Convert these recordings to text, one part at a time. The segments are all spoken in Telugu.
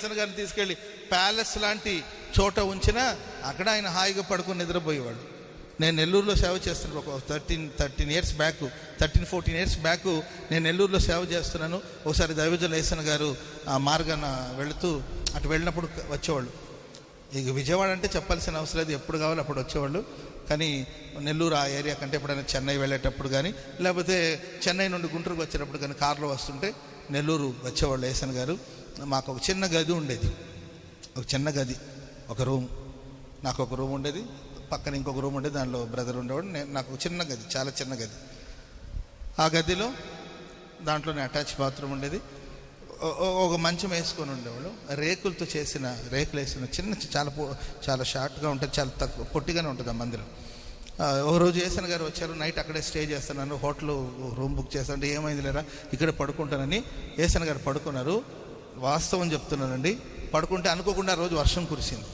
లేసన్ గారిని తీసుకెళ్ళి ప్యాలెస్ లాంటి చోట ఉంచినా అక్కడ ఆయన హాయిగా పడుకొని నిద్రపోయేవాడు. నేను నెల్లూరులో సేవ చేస్తున్నాను. ఒక thirteen thirteen years back thirteen fourteen years back నేను నెల్లూరులో సేవ చేస్తున్నాను. ఒకసారి దైవజ లేసన్ గారు ఆ మార్గాన వెళుతూ అటు వెళ్ళినప్పుడు వచ్చేవాళ్ళు. ఇక విజయవాడ అంటే చెప్పాల్సిన అవసరం లేదు. ఎప్పుడు కావాలి అప్పుడు వచ్చేవాళ్ళు. కానీ నెల్లూరు ఆ ఏరియా కంటే ఎప్పుడైనా చెన్నై వెళ్ళేటప్పుడు కానీ లేకపోతే చెన్నై నుండి గుంటూరుకు వచ్చేటప్పుడు కానీ కారులో వస్తుంటే నెల్లూరు వచ్చేవాళ్ళు ఏసన్ గారు. మాకు ఒక చిన్న గది ఉండేది. ఒక చిన్న గది ఒక రూమ్. నాకు ఒక రూమ్ ఉండేది పక్కన ఇంకొక రూమ్ ఉండేది దానిలో బ్రదర్ ఉండేవాడు. నేను నాకు ఒక చిన్న గది చాలా చిన్న గది. ఆ గదిలో దాంట్లోనే అటాచ్ బాత్రూమ్ ఉండేది. ఓ- ఒక మంచం వేసుకొని ఉండేవాళ్ళు రేకులతో చేసిన రేకులు వేసిన చిన్న చాలా చాలా షార్ట్గా ఉంటుంది చాలా తక్కువ పొట్టిగానే ఉంటుంది ఆ మందిరం. ఒక రోజు ఏసన్ గారు వచ్చారు నైట్ అక్కడే స్టే చేస్తున్నాను హోటల్ రూమ్ బుక్ చేస్తానంటే ఏమైంది లేరా ఇక్కడ పడుకుంటానని ఏసన్ గారు పడుకున్నారు. వాస్తవం చెప్తున్నానండి. పడుకుంటే అనుకోకుండా ఆ రోజు వర్షం కురిసింది.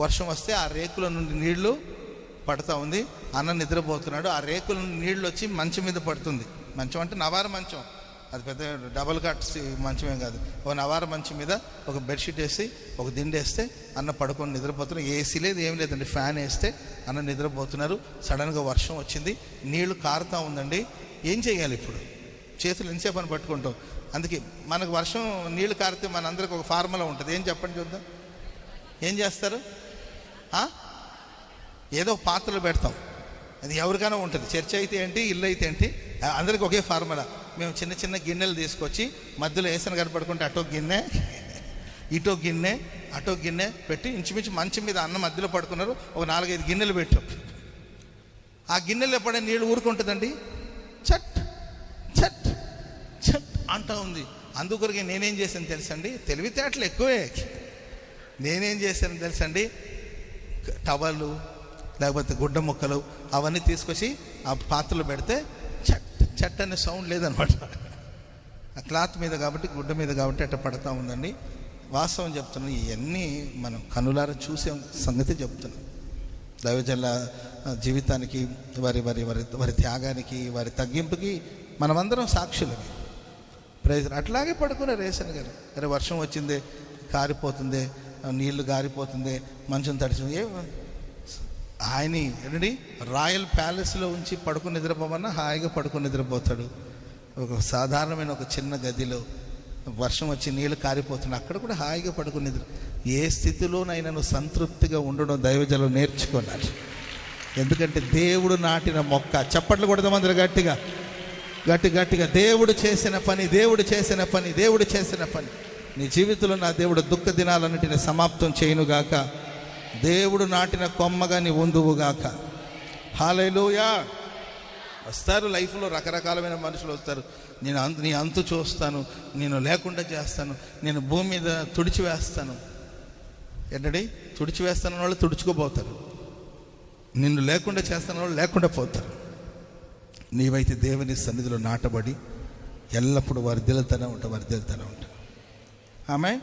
వర్షం వస్తే ఆ రేకుల నుండి నీళ్ళు పడతా ఉంది. అన్న నిద్రపోతున్నాడు. ఆ రేకుల నుండి నీళ్ళు వచ్చి మంచం మీద పడుతుంది. మంచం అంటే నవార మంచం. అది పెద్ద డబల్ కట్స్ మంచమేం కాదు. ఒక నవార మంచం మీద ఒక బెడ్షీట్ వేసి ఒక దిండు వేస్తే అన్న పడుకొని నిద్రపోతున్నారు ఏసీ లేదు ఏం లేదండి. ఫ్యాన్ వేస్తే అన్న నిద్రపోతున్నారు. సడన్గా వర్షం వచ్చింది. నీళ్ళు కారుతూ ఉందండి. ఏం చేయాలి ఇప్పుడు? చేతులు ఎంతసేపు అని పట్టుకుంటాం. అందుకే మనకు వర్షం నీళ్ళు కారితే మనందరికి ఒక ఫార్ములా ఉంటుంది. ఏం చెప్పండి చూద్దాం. ఏం చేస్తారు? ఏదో పాత్రలు పాత్రలో పెడతాం. అది ఎవరికైనా ఉంటుంది. చర్చ అయితే ఏంటి ఇల్లు అయితే ఏంటి అందరికి ఒకే ఫార్ములా. మేము చిన్న చిన్న గిన్నెలు తీసుకొచ్చి మధ్యలో వేసిన కనపడుకుంటే అటో గిన్నె ఇటో గిన్నె అటో గిన్నె పెట్టి ఇంచుమించు మంచం మీద అన్నం మధ్యలో పడుకున్నారు. ఒక నాలుగైదు గిన్నెలు పెట్టాం. ఆ గిన్నెలు ఎప్పుడైనా నీళ్ళు ఊరుకుంటుందండి? చట్ చట్. అంటా ఉంది. అందుకొరకే నేనేం చేశాను తెలుసండి? తెలివితేటలు ఎక్కువే. నేనేం చేశాను తెలుసండి? టవలు లేకపోతే గుడ్డ ముక్కలు అవన్నీ తీసుకొచ్చి ఆ పాత్రలు పెడితే చట్ చట్ అనే సౌండ్ లేదనమాట. ఆ క్లాత్ మీద కాబట్టి గుడ్డ మీద కాబట్టి అట్ట పడతా ఉందండి. వాస్తవం చెప్తున్నాను ఇవన్నీ మనం కనులారా చూసే సంగతి చెప్తున్నాం దైవజల్ల జీవితానికి వారి వారి వారి వారి త్యాగానికి వారి తగ్గింపుకి మనమందరం సాక్షులమే. ప్రైజ్ అట్లాగే పడుకునే రేషన్ గారు. అరే వర్షం వచ్చిందే కారిపోతుంది నీళ్ళు గారిపోతుంది మంచం తడిచి ఏ ఆయన ఏంటండి? రాయల్ ప్యాలెస్లో ఉంచి పడుకుని నిద్రపోమన్నా హాయిగా పడుకుని నిద్రపోతాడు. ఒక సాధారణమైన ఒక చిన్న గదిలో వర్షం వచ్చి నీళ్ళు కారిపోతున్నా అక్కడ కూడా హాయిగా పడుకుని నిద్ర ఏ స్థితిలోనైనా నువ్వు సంతృప్తిగా ఉండడం దైవజలం నేర్చుకున్నాడు ఎందుకంటే దేవుడు నాటిన మొక్క చప్పట్లు కొడదామందరు గట్టిగా. గట్టి గట్టిగా దేవుడు చేసిన పని దేవుడు చేసిన పని దేవుడు చేసిన పని. నీ జీవితంలో నా దేవుడు దుఃఖ దినాలన్నిటిని సమాప్తం చేయనుగాక. దేవుడు నాటిన కొమ్మగా నీ ఉందువుగాక హాలేలుయా వస్తారు లైఫ్లో రకరకాలమైన మనుషులు వస్తారు. నేను అంత నీ అంతు చూస్తాను నేను లేకుండా చేస్తాను నేను భూమి మీద తుడిచివేస్తాను ఏంటండి? తుడిచివేస్తాను వాళ్ళు తుడుచుకుపోతారు. నిన్ను లేకుండా చేస్తాను వాళ్ళు లేకుండా పోతారు. నీవైతే దేవుని సన్నిధిలో నాటబడి ఎల్లప్పుడూ వర్ధిల్తూనే ఉంటావు దిలతనే ఉంటావు. ఆమె